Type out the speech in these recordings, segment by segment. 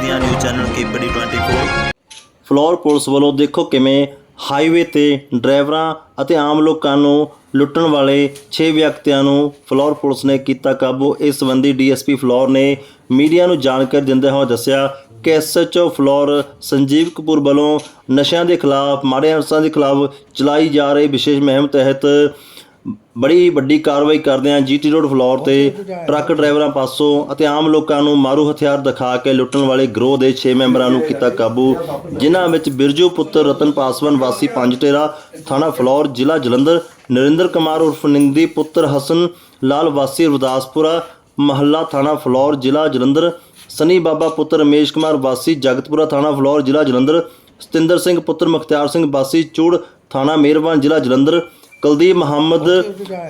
ਪੰਜਾਬ ਦੀਆਂ news channel KPD 24 Phillaur police ਵੱਲੋਂ ਦੇਖੋ ਕਿਵੇਂ ਹਾਈਵੇ ਤੇ ਡਰਾਈਵਰਾਂ ਅਤੇ ਆਮ ਲੋਕਾਂ ਨੂੰ ਲੁੱਟਣ ਵਾਲੇ 6 ਵਿਅਕਤੀਆਂ ਨੂੰ ਫਲੋਰ ਪੁਲਿਸ ਨੇ ਕੀਤਾ ਕਾਬੂ। ਇਸ ਸੰਬੰਧੀ ਡੀਐਸਪੀ ਫਲੋਰ ਨੇ ਮੀਡੀਆ ਨੂੰ ਜਾਣਕਾਰੀ ਦਿੰਦੇ ਹੋਏ ਦੱਸਿਆ ਕਿ ਐਸਐਚਓ ਫਲੋਰ ਸੰਜੀਵ ਕਪੂਰ ਵੱਲੋਂ ਨਸ਼ਿਆਂ ਦੇ ਖਿਲਾਫ, ਮਾੜੇ ਅਨਸਰਾਂ ਦੇ ਖਿਲਾਫ ਚਲਾਈ ਜਾ ਰਹੀ ਵਿਸ਼ੇਸ਼ ਮੁਹਿੰਮ ਤਹਿਤ ਬੜੀ ਵੱਡੀ ਕਾਰਵਾਈ ਕਰਦੇ ਹਾਂ ਜੀਟੀ ਰੋਡ ਫਲੋਰ ਤੇ ਟਰੱਕ ਡਰਾਈਵਰਾਂ ਪਾਸੋਂ ਅਤੇ ਆਮ ਲੋਕਾਂ ਨੂੰ ਮਾਰੂ ਹਥਿਆਰ ਦਿਖਾ ਕੇ ਲੁੱਟਣ ਵਾਲੇ ਗਰੋਹ ਦੇ 6 ਮੈਂਬਰਾਂ ਨੂੰ ਕੀਤਾ ਕਾਬੂ, ਜਿਨ੍ਹਾਂ ਵਿੱਚ ਬਿਰਜੂ ਪੁੱਤਰ ਰਤਨ ਪਾਸਵਾਨ, ਵਾਸੀ ਪੰਜ ਟੇਰਾ ਥਾਣਾ ਫਲੋਰ, ਜ਼ਿਲ੍ਹਾ ਜਲੰਧਰ, ਨਰਿੰਦਰ ਕੁਮਾਰ ਉਰਫ ਨਿੰਦੀ, ਪੁੱਤਰ ਹਸਨ ਲਾਲ, ਵਾਸੀ ਰਵਿਦਾਸਪੁਰਾ, ਮਹੱਲਾ ਥਾਣਾ ਫਲੋਰ, ਜ਼ਿਲ੍ਹਾ ਜਲੰਧਰ, ਸਨੀ ਬਾਬਾ ਪੁੱਤਰ ਰਮੇਸ਼ ਕੁਮਾਰ, ਵਾਸੀ ਜਗਤਪੁਰਾ ਥਾਣਾ ਫਲੋਰ, ਜ਼ਿਲ੍ਹਾ ਜਲੰਧਰ, ਸਤਿੰਦਰ ਸਿੰਘ ਪੁੱਤਰ ਮੁਖਤਿਆਰ ਸਿੰਘ, ਵਾਸੀ ਚੂੜ ਥਾਣਾ ਮਿਹਰਬਾਨ ਜ਼ਿਲ੍ਹਾ ਜਲੰਧਰ ਕੁਲਦੀਪ ਮੁਹੰਮਦ,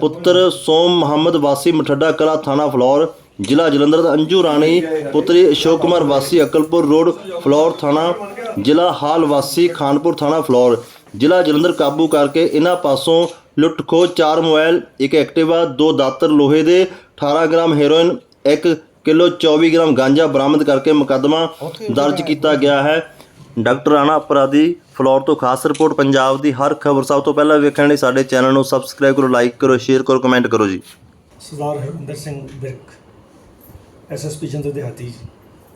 ਪੁੱਤਰ ਸੋਮ ਮੁਹੰਮਦ, ਵਾਸੀ ਮਠੱਡਾ ਕਲਾ, ਥਾਣਾ ਫਲੌਰ, ਜ਼ਿਲ੍ਹਾ ਜਲੰਧਰ ਦਾ ਅੰਜੂ ਰਾਣੀ, ਪੁੱਤਰੀ ਅਸ਼ੋਕ ਕੁਮਾਰ, ਵਾਸੀ ਅਕਲਪੁਰ ਰੋਡ, ਫਲੌਰ ਥਾਣਾ, ਜ਼ਿਲ੍ਹਾ ਹਾਲ ਵਾਸੀ, ਖਾਨਪੁਰ ਥਾਣਾ ਫਲੌਰ। ਜ਼ਿਲ੍ਹਾ ਜਲੰਧਰ ਕਾਬੂ ਕਰਕੇ ਇਹਨਾਂ ਪਾਸੋਂ ਲੁੱਟ ਖੋਹ 4 ਮੋਬਾਈਲ, ਇੱਕ ਐਕਟਿਵਾ, ਦੋ ਦਾਤਰ ਲੋਹੇ ਦੇ 18 ਗ੍ਰਾਮ ਹੈਰੋਇਨ 1 ਕਿਲੋ 24 ਗ੍ਰਾਮ ਗਾਂਜਾ ਬਰਾਮਦ ਕਰਕੇ ਮੁਕੱਦਮਾ ਦਰਜ ਕੀਤਾ ਗਿਆ ਹੈ। ਡਾਕਟਰ ਰਾਣਾ ਅਪਰਾਧੀ ਫਲੋਰ ਤੋਂ ਖਾਸ ਰਿਪੋਰਟ ਪੰਜਾਬ ਦੀ ਹਰ ਖਬਰ। ਸਭ ਤੋਂ ਪਹਿਲਾਂ ਵੇਖਣ ਲਈ ਸਾਡੇ ਚੈਨਲ ਨੂੰ ਸਬਸਕ੍ਰਾਈਬ ਕਰੋ, ਲਾਈਕ ਕਰੋ, ਸ਼ੇਅਰ ਕਰੋ, ਕਮੈਂਟ ਕਰੋ ਜੀ। ਸਰਦਾਰ ਹਰਵਿੰਦਰ ਸਿੰਘ ਵਿਰਕ ਐਸਐਸਪੀ ਜੰਦਰ ਦਿਹਾਤੀ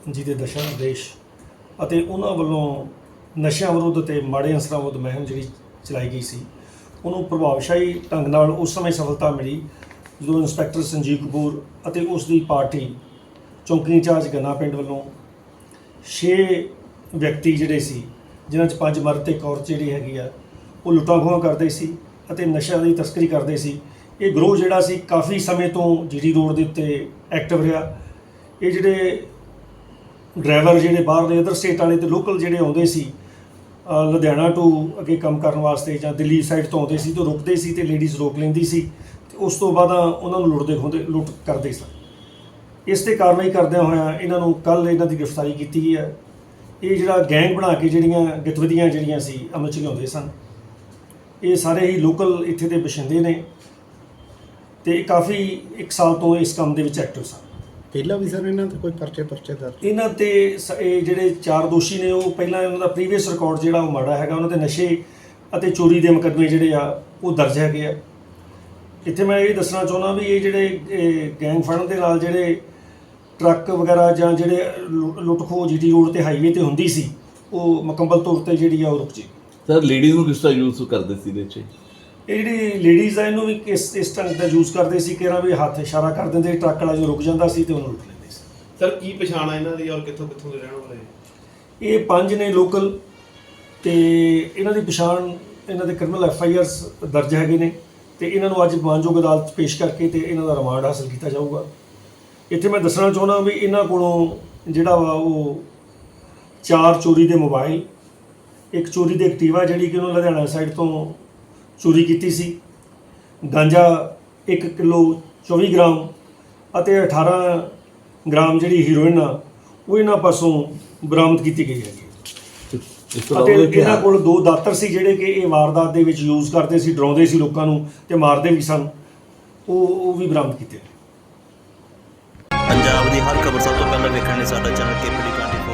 ਜੀ ਦੇ ਦਸ਼ਾ ਨਿਰਦੇਸ਼ ਅਤੇ ਉਹਨਾਂ ਵੱਲੋਂ ਨਸ਼ਿਆਂ ਵਿਰੁੱਧ ਤੇ ਮਾੜੇ ਅਸਰਾਂ ਵਿਰੁੱਧ ਮੁਹਿੰਮ ਜਿਹੜੀ ਚਲਾਈ ਗਈ ਸੀ, ਉਹਨੂੰ ਪ੍ਰਭਾਵਸ਼ਾਲੀ ਢੰਗ ਨਾਲ ਉਸ ਸਮੇਂ ਸਫਲਤਾ ਮਿਲੀ ਜਦੋਂ ਇੰਸਪੈਕਟਰ ਸੰਜੀਵ ਕਪੂਰ ਅਤੇ ਉਸ ਦੀ ਪਾਰਟੀ ਚੌਂਕੀ ਇੰਚਾਰਜ ਗੰਨਾ ਪਿੰਡ ਵੱਲੋਂ 6 ਵਿਅਕਤੀ ਜਿਹੜੇ ਸੀ, ਜਿਨ੍ਹਾਂ 'ਚ ਪੰਜ ਮਰਦ ਤੇ ਇੱਕ ਔਰਤ ਜਿਹੜੀ ਹੈਗੀ ਆ, ਉਹ ਲੁੱਟਾਂ ਖੋਹਾਂ ਕਰਦੇ ਸੀ ਅਤੇ ਨਸ਼ਿਆਂ ਦੀ ਤਸਕਰੀ ਕਰਦੇ ਸੀ। ਇਹ ਗਰੋਹ ਜਿਹੜਾ ਸੀ, ਕਾਫੀ ਸਮੇਂ ਤੋਂ ਜੀਡੀ ਰੋਡ ਦੇ ਉੱਤੇ ਐਕਟਿਵ ਰਿਹਾ। ਇਹ ਜਿਹੜੇ ਡਰਾਈਵਰ ਜਿਹੜੇ ਬਾਹਰ ਦੇ ਅਦਰ ਸਟੇਟ ਵਾਲੇ ਤੇ ਲੋਕਲ ਜਿਹੜੇ ਆਉਂਦੇ ਸੀ ਲੁਧਿਆਣਾ ਟੂ ਅੱਗੇ ਕੰਮ ਕਰਨ ਵਾਸਤੇ ਜਾਂ ਦਿੱਲੀ ਸਾਈਡ ਤੋਂ ਆਉਂਦੇ ਸੀ ਤਾਂ ਰੁਕਦੇ ਸੀ ਤੇ ਲੇਡੀਜ਼ ਰੋਕ ਲੈਂਦੀ ਸੀ, ਤੇ ਉਸ ਤੋਂ ਬਾਅਦ ਉਹਨਾਂ ਨੂੰ ਲੁੱਟਦੇ ਹੁੰਦੇ ਲੁੱਟ ਕਰਦੇ ਸਨ। ਇਸ ਤੇ ਕਾਰਵਾਈ ਕਰਦਿਆਂ ਹੋਇਆਂ ਇਹਨਾਂ ਨੂੰ ਕੱਲ ਇਹਨਾਂ ਦੀ ਗ੍ਰਿਫਤਾਰੀ ਕੀਤੀ ਗਈ ਹੈ। ਇਹ ਜਿਹੜਾ ਗੈਂਗ ਬਣਾ ਕੇ ਜਿਹੜੀਆਂ ਗਤੀਵਿਧੀਆਂ ਜਿਹੜੀਆਂ ਸੀ ਅਮਲ ਚ ਲਿਆਉਂਦੇ ਸਨ ਇਹ ਸਾਰੇ ਹੀ ਲੋਕਲ ਇੱਥੇ ਦੇ ਬਸ਼ਿੰਦੇ ਨੇ ਤੇ ਇਹ ਕਾਫੀ ਇੱਕ ਸਾਲ ਤੋਂ ਇਸ ਕੰਮ ਦੇ ਵਿੱਚ ਐਕਟਿਵ ਸਨ। ਪਹਿਲਾਂ ਵੀ ਸਰ ਇਹਨਾਂ ਤੇ ਕੋਈ ਪਰਚੇ ਪਰਚੇ ਦਰਜ? ਇਹਨਾਂ ਤੇ ਸ- ਇਹ ਜਿਹੜੇ ਚਾਰ ਦੋਸ਼ੀ ਨੇ ਉਹ ਪਹਿਲਾਂ ਇਹਨਾਂ ਦਾ ਪ੍ਰੀਵੀਅਸ ਰਿਕਾਰਡ ਜਿਹੜਾ ਉਹ ਮਾੜਾ ਹੈਗਾ ਉਹਨਾਂ ਤੇ ਨਸ਼ੇ ਅਤੇ ਚੋਰੀ ਦੇ ਮੁਕੱਦਮੇ ਜਿਹੜੇ ਆ ਉਹ ਦਰਜ ਹੈਗੇ ਆ। ਇੱਥੇ ਮੈਂ ਇਹ ਦੱਸਣਾ ਚਾਹੁੰਦਾ ਵੀ ਇਹ ਜਿਹੜੇ ਗੈਂਗ ਫੜਨ ਦੇ ਨਾਲ ਜਿਹੜੇ ਟਰੱਕ ਵਗੈਰਾ ਜਾਂ ਜਿਹੜੇ ਲੁ- ਲੁੱਟ ਖੋਹ ਜੀਟੀ ਰੋਡ ਤੇ ਹਾਈਵੇ ਤੇ ਹੁੰਦੀ ਸੀ ਉਹ ਮੁਕੰਮਲ ਤੌਰ ਤੇ ਜਿਹੜੀ ਆ ਉਹ ਰੁਕ ਜੇ। ਸਰ ਲੇਡੀਜ਼ ਨੂੰ ਕਿਸ ਤਰ੍ਹਾਂ ਯੂਜ਼ ਕਰਦੇ ਸੀ ਇਹਦੇ 'ਚ? ਇਹ ਜਿਹੜੀ ਲੇਡੀਜ਼ ਆ ਇਹਨੂੰ ਵੀ ਇਸ ਇਸ ਢੰਗ ਦਾ ਯੂਜ਼ ਕਰਦੇ ਸੀ ਕਿ ਨਾ ਵੀ ਹੱਥ ਇਸ਼ਾਰਾ ਕਰ ਦਿੰਦੇ ਟਰੱਕ ਵਾਲਾ ਜੋ ਰੁਕ ਜਾਂਦਾ ਸੀ ਤੇ ਉਹਨੂੰ ਲੁੱਟ ਲੈਂਦੇ ਸੀ। ਸਰ ਕੀ ਪਛਾਣ ਆ ਇਹਨਾਂ ਦੀ ਔਰ ਕਿੱਥੋਂ ਕਿੱਥੋਂ ਦੇ ਰਹਿਣ ਵਾਲੇ? ਇਹ ਪੰਜ ਨੇ ਲੋਕਲ ਤੇ ਇਹਨਾਂ ਦੀ ਪਛਾਣ ਇਹਨਾਂ ਦੇ ਕ੍ਰਿਮੀਨਲ ਐਫ ਆਈ ਆਰਸ ਦਰਜ ਹੈਗੇ ਨੇ ਤੇ ਇਹਨਾਂ ਨੂੰ ਅੱਜ ਮਾਨਯੋਗ ਅਦਾਲਤ 'ਚ ਪੇਸ਼ ਕਰਕੇ ਤੇ ਇਹਨਾਂ ਦਾ ਰਿਮਾਂਡ ਹਾਸਲ ਕੀਤਾ ਜਾਊਗਾ। ਇੱਥੇ ਮੈਂ ਦੱਸਣਾ ਚਾਹੁੰਦਾ ਵੀ ਇਹਨਾਂ ਕੋਲੋਂ ਜਿਹੜਾ ਵਾ ਉਹ ਚਾਰ ਚੋਰੀ ਦੇ ਮੋਬਾਈਲ ਇੱਕ ਚੋਰੀ ਦੇ ਐਕਟਿਵਾ ਜਿਹੜੀ ਕਿ ਉਹਨਾਂ ਲੁਧਿਆਣਾ ਸਾਈਡ ਤੋਂ ਚੋਰੀ ਕੀਤੀ ਸੀ ਗਾਂਜਾ 1 ਕਿਲੋ 24 ਗ੍ਰਾਮ ਅਤੇ 18 ਗ੍ਰਾਮ ਜਿਹੜੀ ਹੀਰੋਇਨ ਆ ਉਹ ਇਹਨਾਂ ਪਾਸੋਂ ਬਰਾਮਦ ਕੀਤੀ ਗਈ ਹੈਗੀ ਅਤੇ ਇਹਨਾਂ ਕੋਲ ਦੋ ਦਾਤਰ ਸੀ ਜਿਹੜੇ ਕਿ ਇਹ ਵਾਰਦਾਤ ਦੇ ਵਿੱਚ ਯੂਜ਼ ਕਰਦੇ ਸੀ ਡਰਾਉਂਦੇ ਸੀ ਲੋਕਾਂ ਨੂੰ ਤੇ ਮਾਰਦੇ ਵੀ ਸਨ ਉਹ ਉਹ ਵੀ ਬਰਾਮਦ ਕੀਤੇ Vikrani Sada channel KPD 24.